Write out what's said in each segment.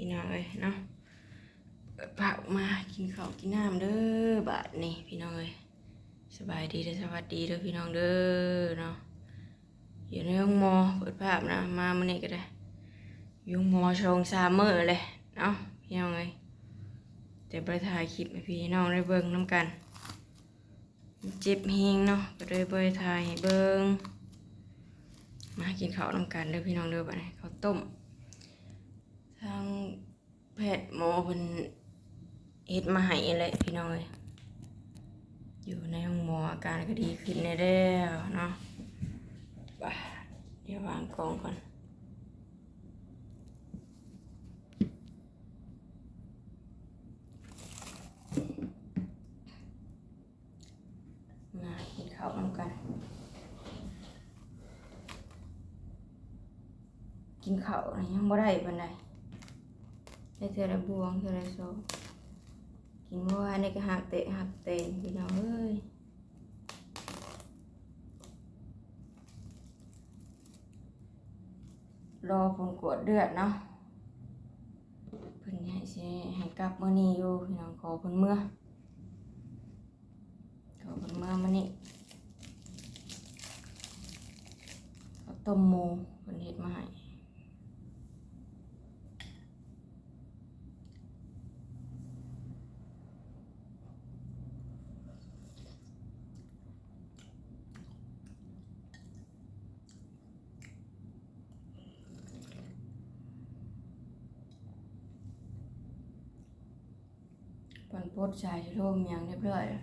พี่น้องเอ้ยเนาะเปิดผักมากินข้าวกินน้ำเด้อบาดนี่พี่น้องเอ้ยสบายดีเด้อสวัสดีเด้อพี่น้องเด้อเนาะอยู่ในห้องมอเปิดภาพนะมามื้อนี้ก็ได้ยุ่งมอชงสามมื้อเลยเนาะพี่น้องเอ้ยแต่บ่ไปถ่ายคลิปให้พี่น้องได้เบิ่งนํกันเจ็บเฮงเนาะก็เลยบ่ไปถ่ายให้เบิ่งมากินข้าวน้ำกันเด้อพี่น้องเด้อบัดนี้ข้าวต้ม ทางแพทย์หมอเพิ่นเฮ็ดมาให้แหละพี่น้องเอ้ยอยู่ในห้องหมออาการก็ดีขึ้นแน่แล้วเนาะบ่าเดี๋ยววางกองก่อนมากินข้าวนำกัน กินข้าวยังบ่ได้ปานใด ได้เธอละบวงเธอละโซกินเมื่อวานนี่ก็หักเตะหักเตนพี่น้องเอ้ยรอผลกวดเลือดเนาะเพิ่นให้สิให้กลับมื้อนี้อยู่พี่น้องขอเพิ่นเมื่อขอเพิ่นเมื่อมื้อนี้ข้าวต้มหมูเพิ่นเฮ็ดมาให้ ผลโพดชายโรมยังเรียบร้อยแล้ว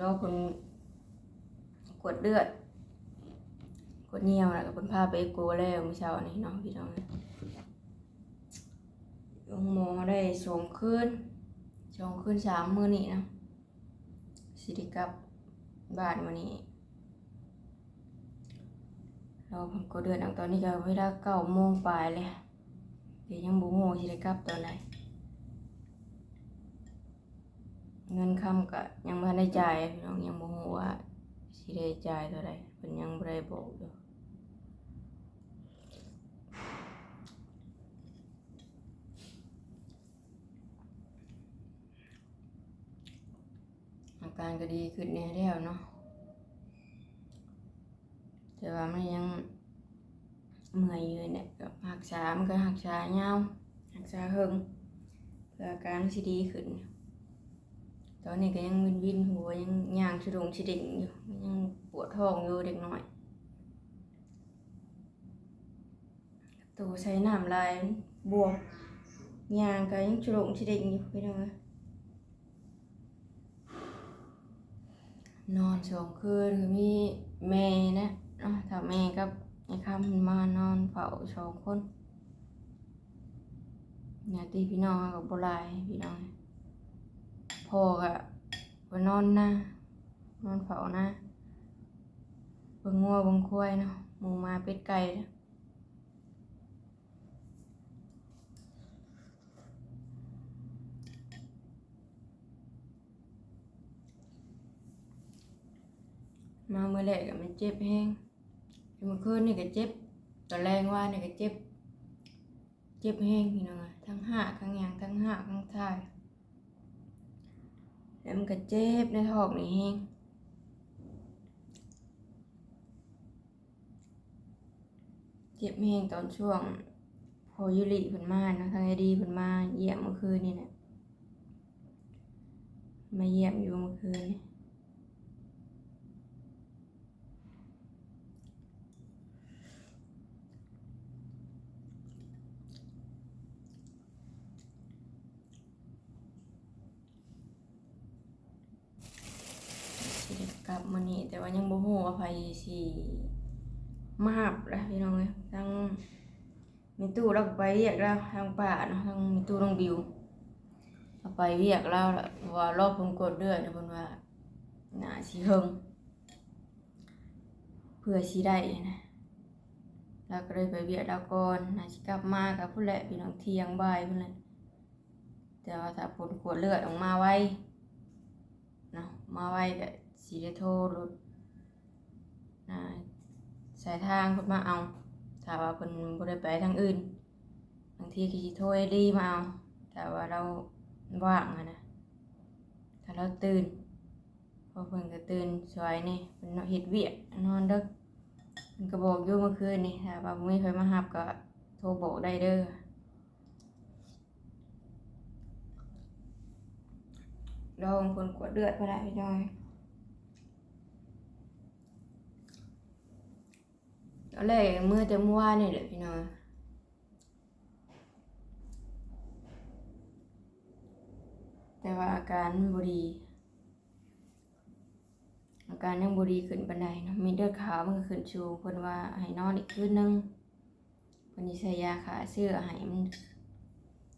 รอผลกดเลือดกดเนียวแล้วก็ผลพาไปกโกแล้วเมื่อเช้านี้เน้องพี่น้องลงหมอได้สองคืนสองคืนสามมื้อนี้นะสิริกับบ้านวันนี้เราผลกวดเลือดเอาตอนนี้ก็เวลาเก้าโมงปลายเลย เดี๋ยวยังบ่ฮู้สิได้กลับตอนไหน เงินคำก็ยังบ่ได้จ่ายพี่น้องยังบ่ฮู้ว่าสิได้จ่ายเท่าใดเพิ่นยังบ่ได้บอกอยู่อาการก็ดีขึ้นแน่แล้วเนาะแต่ว่ามันยังเมื่อยอยู่เนี่ยก็หักษามันก็หักษายาหักษาเฮิงเพื่ออาการมันสิดีขึ้น ตอนนี้ก็ยังวินวินหัวยังย่างชิดงชิดิ่งอยู่ยังปวดท้องอยู่เด็กน้อยตัวใช้น้ำลายบวมย่างก็ยังชิดงชิดิ่งอยู่พี่น้องเอ้ยนอนสองคืนคือมีแม่นะเนาะถ้าแม่กับไอ้คำมานอนเฝ้าสองคนญาติพี่น้องกับโบราณพี่น้อง พ่อก็ไปนอนนะนอนเฝ้านะเบิ่งงัวเบิ่งควายเนาะหมูมาเป็ดไก่มาเมื่อแรกก็มันเจ็บแห้งเมื่อคืนนี่ก็เจ็บตอนแรงว่านี่ก็เจ็บ เจ็บแห้งพี่น้องทั้งห้าทั้งยางทั้งห้าทั้งท้าย แล้วมันก็เจ็บในท้องนี่แห้งเจ็บแห้งตอนช่วงพอยุริเพิ่นมาเนาะทางไอดีเพิ่นมาเยี่ยมเมื่อคืนนี่แหละมาเยี่ยมอยู่เมื่อคืนนี่สิได้ กลับมื้อนี้แต่ว่ายังบ่ฮู้ว่าไผสิมาหับแล้วพี่น้องเอ้ยทางมีตู้เราก็ไปเรียกแล้วทางป่าเนาะทางมีตู้น้องบิวเอาไปเรียกแล้วล่ะเราะว่ารอบผลกดเลือดนี่ยเพิ่นว่าน่าสิเฮิงเพื่อสิได้นะแล้วก็เลยไปเวียกแล้วก่อนน่าสิกลับมากับพุ่นแหละพี่น้องเที่ยงบ่ายพุ่นแหละแต่ว่าถ้าผลกวดเลือดออกมาไวเนาะมาไวก็ สิได้โทรรถสายทางเพิ่นมาเอาถ้าว่าเพิ่นบ่ได้ไปทางอื่น บางทีก็สิโทรไอ้ดีมาเอาแต่ว่าเราว่างอะนะถ้าเราตื่นพอเพิ่นก็ตื่นสวยนี่เพิ่นเฮ็ดเวียกนอนด้อเพิ่นก็บอกอยู่เมื่อคืนนี่ถ้าว่าบ่มีใครมารับก็โทรบอกได้เด้อลองผลกวดเลือดไปได้พี่น้อย ตอนแรกเมื่อแต่เมื่อวานนี่แหละพี่น้อยแต่ว่าอาการบดีอาการยังบดีขึ้นปานใดเนาะมีเลือดขาวมันก็ขึ้นชูเพิ่นว่าให้นอนอีกคืนนึงเพิ่นใส่ยาขาเสื้อให้มัน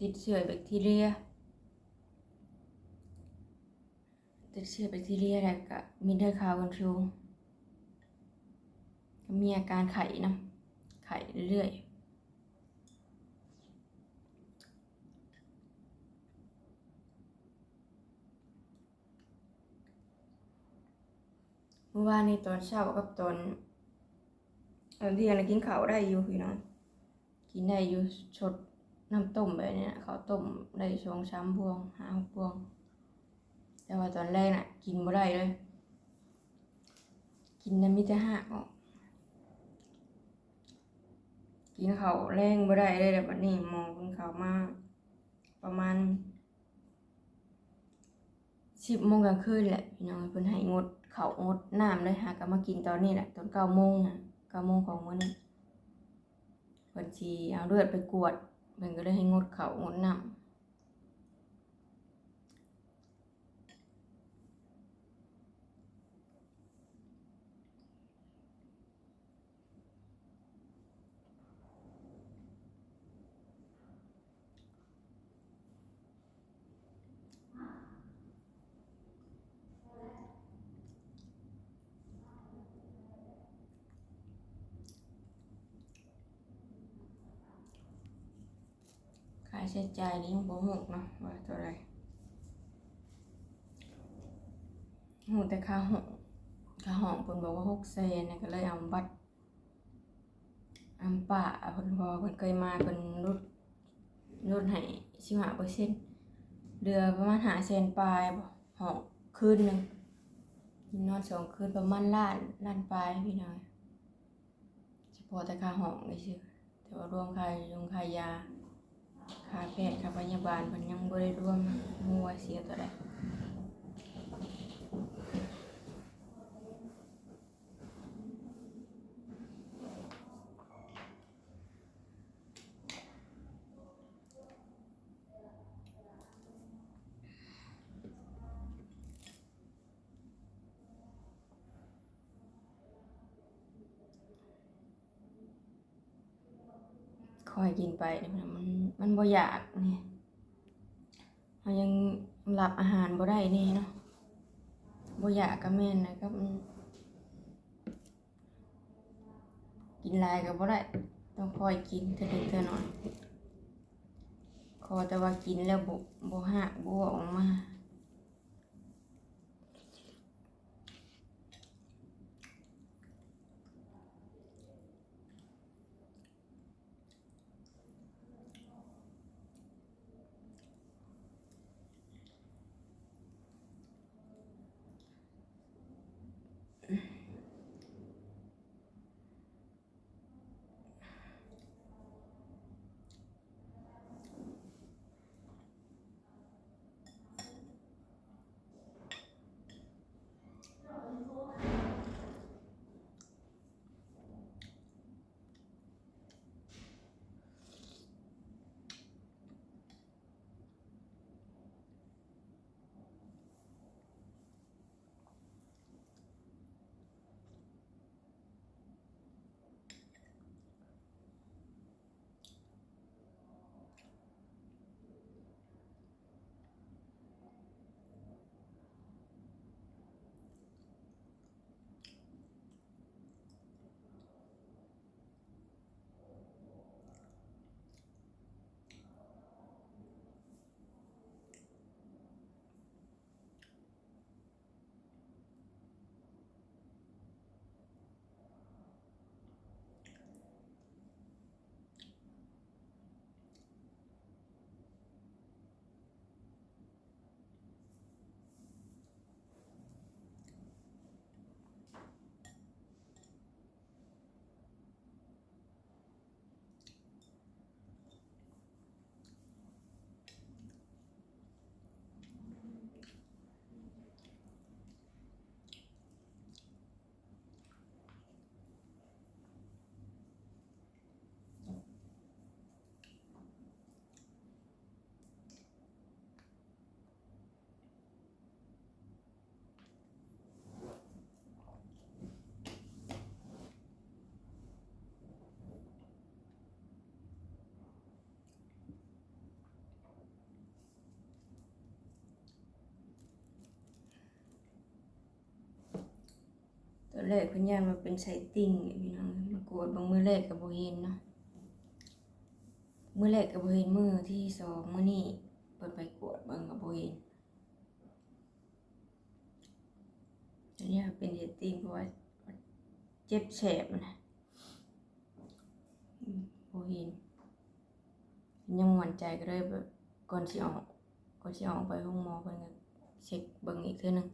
ติดเชื้อแบคทีเรีย ติดเชื้อแบคทีเรียแล้วก็มีเลือดขาวขึ้นชู มีอาการไข้นํไข้เรื่อยเมื่อวานในตอนเช้ากับตอนตอนที่ยังกินข้าวได้อยู่พี่น้องกินได้อยู่ชดน้ำต้มแบบนี้นะข้าต้มได้สองสามพวงหาหกพวง แต่ว่าตอนแรกน่ะ กินบ่ได้เลย กินน้ำมิแต่หักออก กินเขาแรงบ่ได้เลยแต่บัดนี้มอกินข้ามาประมาณสิบโมงกลางคืนแหละพี่น้องเพิ่นให้งดเขางดน้ำเลยหาก็มากินตอนนี้แหละตอนเก้าโมงน่ะเก้าโมงของมื้อนี้เพิ่นสิเอาเลือดไปกวดเพิ่นก็เลยให้งดเขางดน้ำ ค่าใช้จ่ายนี่ยังบ่ฮู้เนาะว่าเท่าไหร่ฮู้แต่ค่าห้องค่าห้องเพิ่นบอกว่า6แสนนะก็เลยเอาบัตรอำป้าเพิ่นพอเพิ่นเคยมาเพิ่นลดลดให้15%เดือนประมาณ5แสนปลายห้องคืนหนึ่งนอนสองคืนประมาณล้านล้านปลายพี่น้อยเฉพาะแต่ค่าห้องเลยซื่อแต่ว่ารวมค่ายงค่ายา ค่าแพทย์ค่าพยาบาลมันยังบ่ได้รวมนะฮู้ว่าเสียเท่าใดค อยกินไปมันมันบ่อยากนี่เฮายังรับอาหารบ่ได้นี่เนาะบ่อยากก็แม่นนะก็มันกินลายก็บ่ได้ต้องคอยกินเทื่อนิดเทื่อน้อยขอแต่ว่ากินแล้วบ่บ่หักบ่ออกมา แรกเพิ่นย่านมาเป็นไซติ่งพี่น้องมากวดบางมือแรกก็บ่เห็นเนาะมือแรกก็บ่เห็นมือที่สองมือนี้เปิดไปกวดเบิ่งก็บ่เห็นอันนี้เป็นเฮดติ้งเพราะว่าเจ็บแสบนะอืมบ่เห็นยังหวั่นใจก็เลยแบบก่อนสิออกก่อนสิออกไปห้องหมอเพิ่นก็เช็คเบิ่งอีกเทื่อหนึง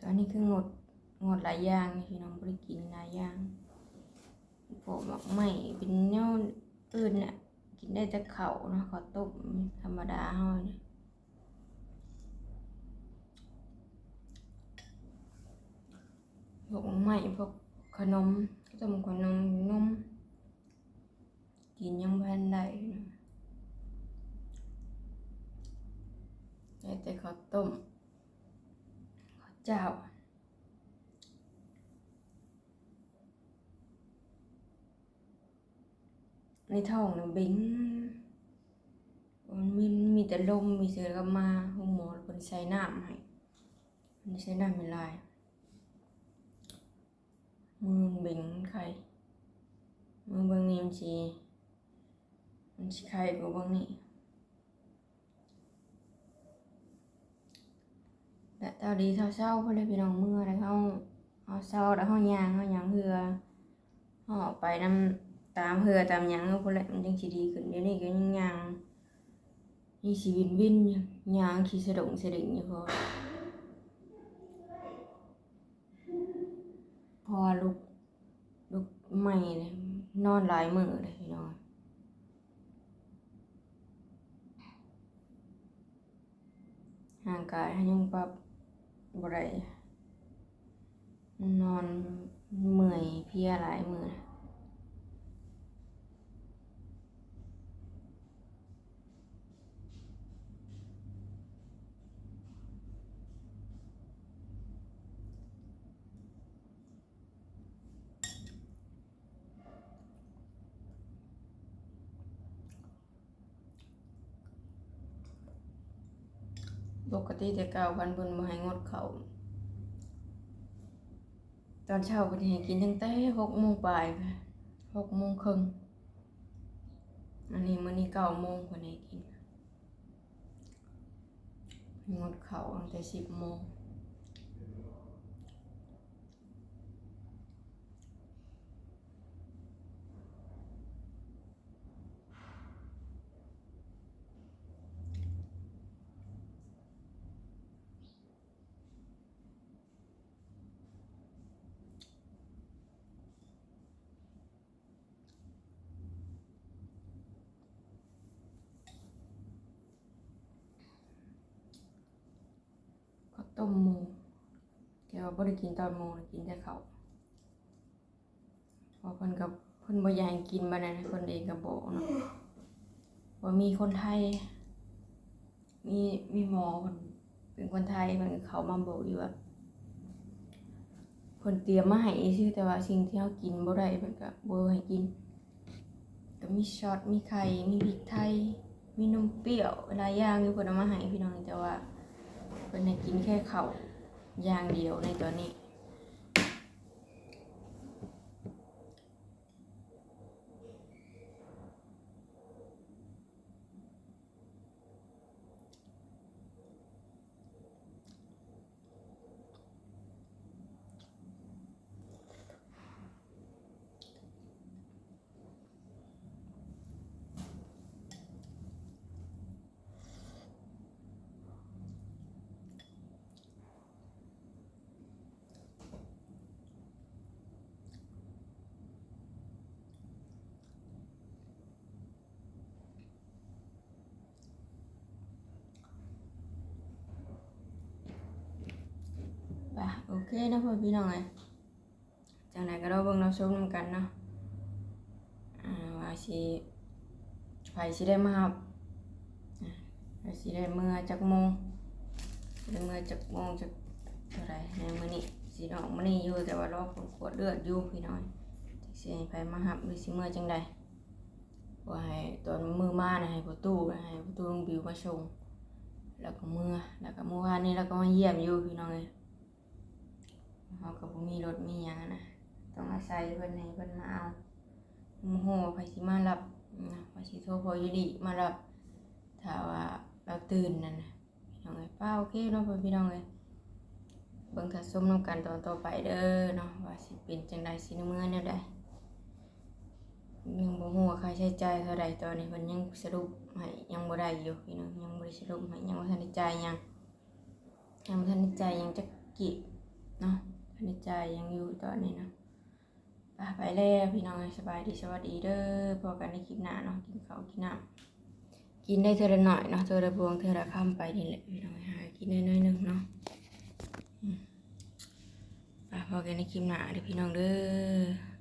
ตอนนี้คืองดงดหลายอย่างพี่น้องบ่ได้กินหลายอย่างพวกหมักไม้เป็นแนวอื่นน่ะกินได้แต่ข้าวเนาะข้าวต้มธรรมดาเฮาเนี่ยพวกหมักไหม้พวกขนมต้มขนมนมกินยังบ่ทันได้ได้แต่ข้าวต้ม เจ้า ในท้องนะบ้งมันมีมีแต่ลมมีเสือกับมาห้องหมอเพิ่นใส่น้ำให้เพิ่นใส่น้ำเป็นลายมือบิงไข่มือเบิ่งนี่มันสิมันสิไข่กว่าเบิ่งนี่และเท่า ดีเท่าเศร้าเพิ่นเลยพี่น้องมือแล้วเฮาเฮาเศร้าแล้วเฮายางเฮาหยังเหือเฮาออกไปนำตามเหือตามหยังเอาพุ่นแหละมันจังสิดีขึ้นเดี๋ยวนี้ก็ยังยังยังสิวินวินยู่ยังขี้สะดงสะดึงอยู่พอพอลุกลุกใหม่เลยนอนหลายมือเลยพี่น้องห่างกายยังปรับ บ่ได้นอนเมื่อยเพียหลายมือ ปกติแต่เก่าพันเพิ่นบ่ให้งดเขาตอนเช้าเพิ่นให้กินตั้งแต่หกโมงปลายหกโมงครึ่งอันนี้มื้อนี้เก้าโมงคนให้กินงดเขาตั้งแต่สิบโมงก็ต้ มหมูแต่ว่าบ่ได้กินตอนโมงกินแต่เขาวเพราะเพิ่นก็เพิ่นบ่อยากกินบัดนั้นเพิ่นเองก็บอกเนาะว่ามีคนไทย มีมีหมอเพิ่นเป็นคนไทยเพิ่นเขามาบอกอยู่ว่าเพิ่นเตรียมมาให้ซื่อแต่ว่าสิ่งที่เฮากินบ่ได้เพิ่นก็บ่ให้กินก็มีช็อตมีไข่มีพริกไทย มีนมเปรี้ยวหลายอย่างอยู่เพิ่นเอามาให้พี่น้องแต่ว่า เพิ่นให้กินแค่เขาวอย่างเดียวในตอนนี้ ก เคนะพ่อพี่น้องเอ้ยจังไหนก็เราเบิ่งเราชมนำกันเนาะอ่าว่าสิไผสิได้มารับอ่าว่าสิได้เมื่อจักโมงได้เมื่อจักโมงจักเท่าไรในมื้อนี้สิออกมื้อนี้อยู่แต่ว่ารอผลกวดเลือดอยู่พี่น้อยสิไผมารับหรือสิเมื่อจังใดว่าให้ตอนมือมาน่ะให้ประตูให้ประตูลงบิวมาส่งแล้วก็เมื่อแล้วก็เมื่อวานนี้เราก็มาเยี่ยมอยู่พี่น้องเอ้ย เขาก็บ่มีรถมีหยังนะต้องอาศัยเพิ่นให้เพิ่นมาเอาโมโหว่าไผสิมารับนะว่าสิโทรพออยู่ดีมารับถ้าว่าเราตื่นนั่นน่ะพี่น้องเอ้ยป้าโอเคเนาะพี่น้องเอ้ยเบิ่งถ้าส้มนํกันตอนต่อไปเด้อเนาะว่าสิเป็นจังไดสิเมื่อแนวใดยังบ่ฮู้ว่าค่าใช้จ่ายเท่าใดตอนนี้เพิ่นยังสรุปให้ยังบ่ได้อยู่พี่น้องยังบ่ได้สรุปให้ยังบ่ทันได้จ่ายยังยังบ่ทันได้จ่ายยังจักกิเนาะ พันใจยังอยู่ตอนนี้เนาะไปไปแล้วพี่น้องสบายดีสวัสดีเด้อพอกันในคลิปหน้าเนาะกินข้าวกินน้ำกินได้เท่าละหน่อยเนาะเท่าละบวงเท่าละคำไปนี่แหละพี่น้องหากินได้น้อยนึงเนาะไปพอกันในคลิปหน้าเด้อพี่น้องเด้อ